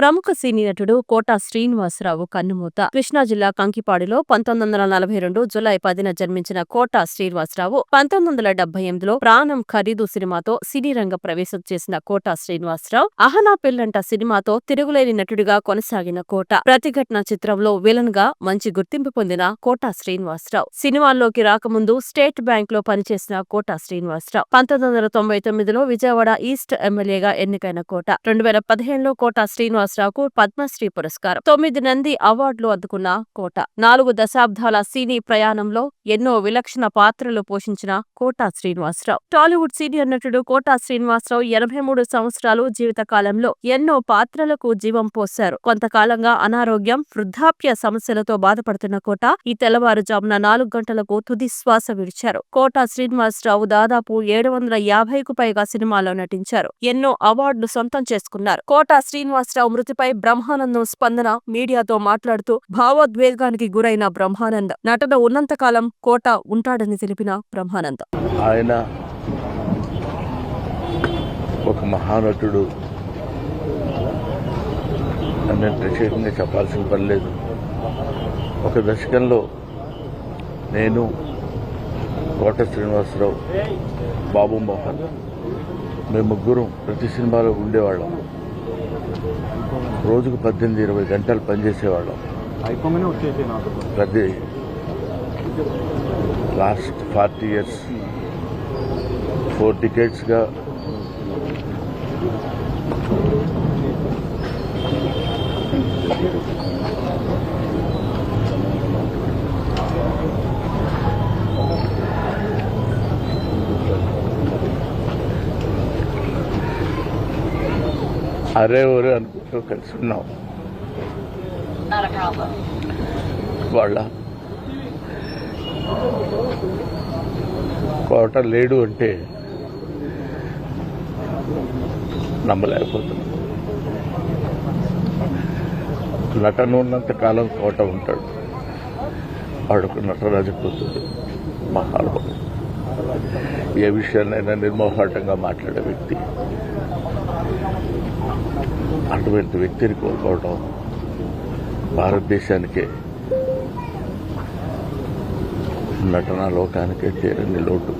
ప్రముఖ సినీ నటుడు కోటా శ్రీనివాసరావు కన్నుమూత. కృష్ణా జిల్లా కంకిపాడులో పంతొమ్మిది వందల నలభై రెండు జులై పదిన జన్మించిన కోటా శ్రీనివాసరావు పంతొమ్మిది వందల డెబ్బై ఎనిమిదిలో ప్రాణం ఖరీదు సినిమాతో సినీ రంగ ప్రవేశం చేసిన కోటా శ్రీనివాసరావు అహనా పెళ్ళంట సినిమాతో తిరుగులేని నటుడిగా కొనసాగిన కోట. ప్రతిఘటన చిత్రంలో విలన్గా మంచి గుర్తింపు పొందిన కోటా శ్రీనివాసరావు. సినిమాల్లోకి రాకముందు స్టేట్ బ్యాంక్లో పనిచేసిన కోటా శ్రీనివాసరావు పంతొమ్మిది వందల తొంభై తొమ్మిదిలో విజయవాడ ఈస్ట్ ఎమ్మెల్యేగా ఎన్నికైన కోట. రెండు వేల పదిహేనులో కోటా శ్రీనివాస్ శ్రీనివాసరావుకు పద్మశ్రీ పురస్కారం. తొమ్మిది నంది అవార్డులు అందుకున్న కోట. నాలుగు దశాబ్దాల సినీ ప్రయాణంలో ఎన్నో విలక్షణ పాత్రలు పోషించిన కోటా శ్రీనివాసరావు. టాలీవుడ్ సీనియర్ నటుడు కోటా శ్రీనివాసరావు ఎనభై మూడు సంవత్సరాలు జీవిత కాలంలో ఎన్నో పాత్రలకు జీవం పోశారు. కొంతకాలంగా అనారోగ్యం వృద్ధాప్య సమస్యలతో బాధపడుతున్న కోట ఈ తెల్లవారుజామున నాలుగు గంటలకు తుది శ్వాస విడిచారు. కోటా శ్రీనివాసరావు దాదాపు ఏడు వందల యాభైకు పైగా సినిమాల్లో నటించారు. ఎన్నో అవార్డులు సొంతం చేసుకున్నారు. కోటా శ్రీనివాసరావు మృతిపై బ్రహ్మానందం స్పందన మీడియాతో మాట్లాడుతూ భావోద్వేగానికి గురైన బ్రహ్మానందం నటన ఉన్నంతకాలం కోట ఉంటాడని తెలిపిన బ్రహ్మానందం. ఆయన ఒక మహానటుడు. నేను ప్రత్యేకంగా చెప్పాల్సిన పని లేదు. ఒక దశకంలో నేను కోట శ్రీనివాసరావు బాబు మోహన్ మేము ముగ్గురం ప్రతి సినిమాలో ఉండేవాళ్ళం. రోజుకు పద్దెనిమిది ఇరవై గంటలు పనిచేసేవాళ్ళం. ప్రతి లాస్ట్ ఫార్టీ ఇయర్స్ ఫోర్ టికెట్స్గా అరే ఒరే అనుకుంటూ కలిసి ఉన్నాం. వాళ్ళ కోట లేడు అంటే నమ్మలేకపోతున్నాం నటన ఉన్నంత కాలం కోట ఉంటాడు. వాడుకు నటరాజు కూతుడు మహానుభావుడు. ఏ విషయాన్నైనా నిర్మోహాటంగా మాట్లాడే వ్యక్తి. అటువంటి వ్యక్తిని కోల్పోవడం భారతదేశానికే నటనా లోకానికే తీరని లోటు.